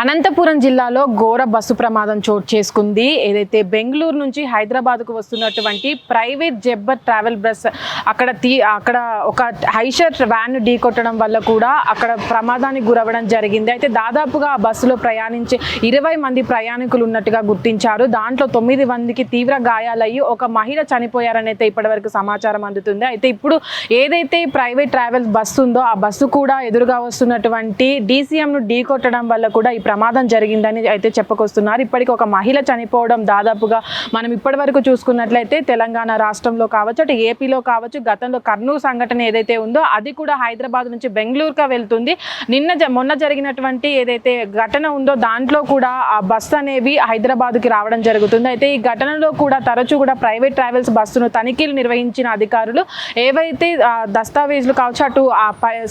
అనంతపురం జిల్లాలో ఘోర బస్సు ప్రమాదం చోటు చేసుకుంది. ఏదైతే బెంగళూరు నుంచి హైదరాబాద్కు వస్తున్నటువంటి ప్రైవేట్ జబ్బర్ ట్రావెల్ బస్ అక్కడ తీ అక్కడ ఒక హైషర్ వ్యాన్ ఢీ కొట్టడం వల్ల కూడా అక్కడ ప్రమాదానికి గురవ్వడం జరిగింది. అయితే దాదాపుగా ఆ బస్సులో ప్రయాణించే ఇరవై మంది ప్రయాణికులు ఉన్నట్టుగా గుర్తించారు. దాంట్లో తొమ్మిది మందికి తీవ్ర గాయాలయ్యి ఒక మహిళ చనిపోయారని అయితే ఇప్పటివరకు సమాచారం అందుతుంది. అయితే ఇప్పుడు ఏదైతే ప్రైవేట్ ట్రావెల్ బస్సు ఉందో ఆ బస్సు కూడా ఎదురుగా వస్తున్నటువంటి డీసీఎంను ఢీ కొట్టడం వల్ల కూడా ప్రమాదం జరిగిందని అయితే చెప్పుకొస్తున్నారు. ఇప్పటికి ఒక మహిళ చనిపోవడం దాదాపుగా మనం ఇప్పటి వరకు చూసుకున్నట్లయితే తెలంగాణ రాష్ట్రంలో కావచ్చు అటు ఏపీలో కావచ్చు గతంలో కర్నూలు సంఘటన ఏదైతే ఉందో అది కూడా హైదరాబాద్ నుంచి బెంగళూరుగా వెళ్తుంది. నిన్న జ- మొన్న జరిగినటువంటి ఏదైతే ఘటన ఉందో దాంట్లో కూడా ఆ బస్సు అనేవి హైదరాబాద్కి రావడం జరుగుతుంది. అయితే ఈ ఘటనలో కూడా తరచూ కూడా ప్రైవేట్ ట్రావెల్స్ బస్సును తనిఖీలు నిర్వహించిన అధికారులు ఏవైతే దస్తావేజులు కావచ్చు అటు ఆ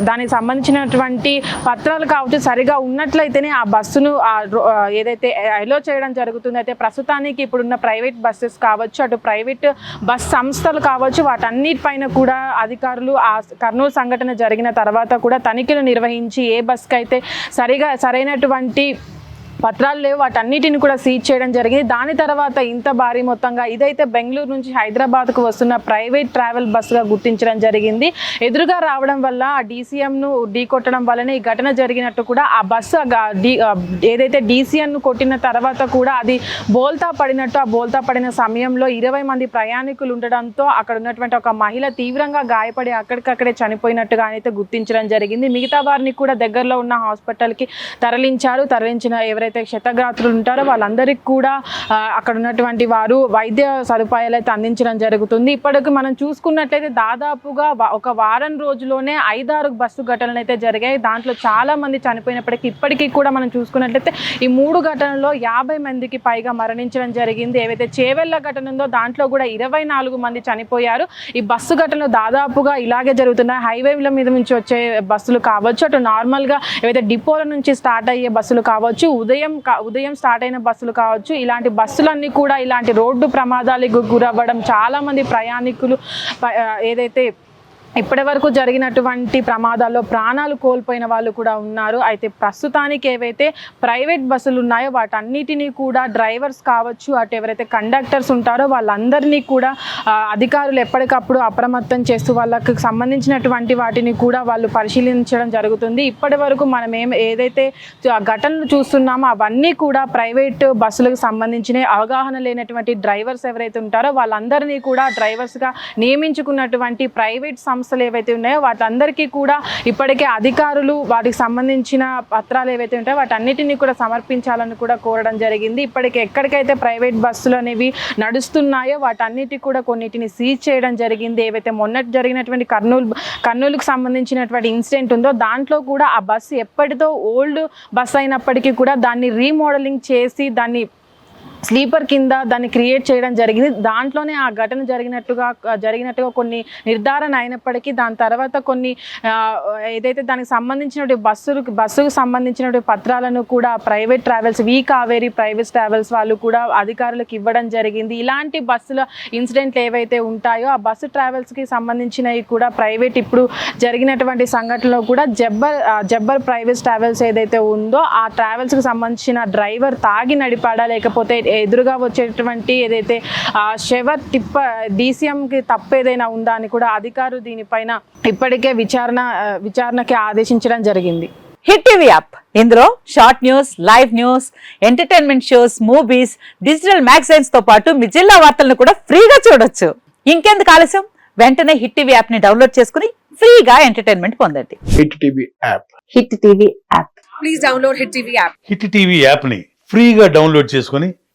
దానికి సంబంధించినటువంటి పత్రాలు కావచ్చు సరిగా ఉన్నట్లయితేనే ఆ బస్సును ఏదైతే ఎలో చేయడం జరుగుతుంది అయితే ప్రస్తుతానికి ఇప్పుడున్న ప్రైవేట్ బస్సెస్ కావచ్చు అటు ప్రైవేట్ బస్ సంస్థలు కావచ్చు వాటన్నిటిపైన కూడా అధికారులు ఆ కర్నూలు సంఘటన జరిగిన తర్వాత కూడా తనిఖీలు నిర్వహించి ఏ బస్కి అయితే సరిగా సరైనటువంటి పత్రాలు లేవు. వాటన్నిటిని కూడా సీజ్ చేయడం జరిగింది. దాని తర్వాత ఇంత భారీ మొత్తంగా ఇదైతే బెంగళూరు నుంచి హైదరాబాద్కు వస్తున్న ప్రైవేట్ ట్రావెల్ బస్సుగా గుర్తించడం జరిగింది. ఎదురుగా రావడం వల్ల ఆ డీసీఎంను ఢీ కొట్టడం వల్లనే ఈ ఘటన జరిగినట్టు కూడా ఆ బస్సు ఏదైతే డీసీఎంను కొట్టిన తర్వాత కూడా అది బోల్తా పడినట్టు ఆ బోల్తా పడిన సమయంలో ఇరవై మంది ప్రయాణికులు ఉండడంతో అక్కడ ఉన్నటువంటి ఒక మహిళ తీవ్రంగా గాయపడి అక్కడికక్కడే చనిపోయినట్టుగా అయితే గుర్తించడం జరిగింది. మిగతా వారిని కూడా దగ్గరలో ఉన్న హాస్పిటల్కి తరలించారు. తరలించిన ఎవరైతే క్షతగాత్రులు ఉంటారో వాళ్ళందరికీ కూడా అక్కడ ఉన్నటువంటి వారు వైద్య సదుపాయాలు అయితే అందించడం జరుగుతుంది. ఇప్పటికి మనం చూసుకున్నట్లయితే దాదాపుగా ఒక వారం రోజులోనే ఐదారు బస్సు ఘటనలు అయితే జరిగాయి. దాంట్లో చాలా మంది చనిపోయినప్పటికీ ఇప్పటికీ కూడా మనం చూసుకున్నట్లయితే ఈ మూడు ఘటనల్లో యాభై మందికి పైగా మరణించడం జరిగింది. ఏవైతే చేవెళ్ళ ఘటన ఉందో దాంట్లో కూడా ఇరవై నాలుగు మంది చనిపోయారు. ఈ బస్సు ఘటనలు దాదాపుగా ఇలాగే జరుగుతున్నాయి. హైవేల మీద నుంచి వచ్చే బస్సులు కావచ్చు అటు నార్మల్గా ఏవైతే డిపోల నుంచి స్టార్ట్ అయ్యే బస్సులు కావచ్చు ఉదయం కా- ఉదయం స్టార్ట్ అయిన బస్సులు కావచ్చు ఇలాంటి బస్సులన్నీ కూడా ఇలాంటి రోడ్డు ప్రమాదాలకు గురవ్వడం చాలా మంది ప్రయాణికులు ఏదైతే ఇప్పటి వరకు జరిగినటువంటి ప్రమాదాల్లో ప్రాణాలు కోల్పోయిన వాళ్ళు కూడా ఉన్నారు. అయితే ప్రస్తుతానికి ఏవైతే ప్రైవేట్ బస్సులు ఉన్నాయో వాటన్నిటినీ కూడా డ్రైవర్స్ కావచ్చు అటు ఎవరైతే కండక్టర్స్ ఉంటారో వాళ్ళందరినీ కూడా అధికారులు ఎప్పటికప్పుడు అప్రమత్తం చేస్తూ వాళ్ళకి సంబంధించినటువంటి వాటిని కూడా వాళ్ళు పరిశీలించడం జరుగుతుంది. ఇప్పటి వరకు మనం ఏం ఏదైతే ఘటనలు చూస్తున్నామో అవన్నీ కూడా ప్రైవేట్ బస్సులకు సంబంధించిన అవగాహన లేనటువంటి డ్రైవర్స్ ఎవరైతే ఉంటారో వాళ్ళందరినీ కూడా డ్రైవర్స్గా నియమించుకున్నటువంటి ప్రైవేట్ సంస్థలు ఏవైతే ఉన్నాయో వాటందరికీ కూడా ఇప్పటికే అధికారులు వాటికి సంబంధించిన పత్రాలు ఏవైతే ఉంటాయో వాటన్నిటిని కూడా సమర్పించాలని కూడా కోరడం జరిగింది. ఇప్పటికే ఎక్కడికైతే ప్రైవేట్ బస్సులు అనేవి నడుస్తున్నాయో వాటన్నిటి కూడా కొన్నిటిని సీజ్ చేయడం జరిగింది. ఏవైతే మొన్నటి జరిగినటువంటి కర్నూలు కర్నూలుకు సంబంధించినటువంటి ఇన్సిడెంట్ ఉందో దాంట్లో కూడా ఆ బస్సు ఎప్పటితో ఓల్డ్ బస్ అయినప్పటికీ కూడా దాన్ని రీమోడలింగ్ చేసి దాన్ని స్లీపర్ కింద దాన్ని క్రియేట్ చేయడం జరిగింది. దాంట్లోనే ఆ ఘటన జరిగినట్టుగా జరిగినట్టుగా కొన్ని నిర్ధారణ అయినప్పటికీ దాని తర్వాత కొన్ని ఏదైతే దానికి సంబంధించినటువంటి బస్సులు బస్సుకు సంబంధించినటువంటి పత్రాలను కూడా private travels V Kaveri private travels వాళ్ళు కూడా అధికారులకు ఇవ్వడం జరిగింది. ఇలాంటి బస్సుల ఇన్సిడెంట్లు ఏవైతే ఉంటాయో ఆ బస్సు ట్రావెల్స్కి సంబంధించినవి కూడా ప్రైవేట్ ఇప్పుడు జరిగినటువంటి సంఘటనలో కూడా జబ్బర్ జబ్బర్ ప్రైవేట్ ట్రావెల్స్ ఏదైతే ఉందో ఆ ట్రావెల్స్కి సంబంధించిన డ్రైవర్ తాగి నడిపాడా లేకపోతే ఎదురుగా వచ్చేటువంటి ఏదైతే ఆ షెవర్ టిప్ప డీసీఎంకి తప్పు ఏదైనా ఉందా అని కూడా అధికారులు దీనిపైన ఇప్పటికే విచారణ విచారణకి ఆదేశించడం జరిగింది. Hit TV app. ఇందులో short news live news entertainment shows movies digital మ్యాగజైన్స్తో పాటు మీ జిల్లా వార్తలను కూడా ఫ్రీగా చూడొచ్చు. ఇంకెందుకు ఆలస్యం? వెంటనే హిట్ టీవీ యాప్ని డౌన్లోడ్ చేసుకుని ఫ్రీగా ఎంటర్టైన్మెంట్ పొందండి. Hit TV app. Hit TV app. Please download Hit TV app. Hit TV యాప్ని ఫ్రీగా డౌన్లోడ్ చేసుకొని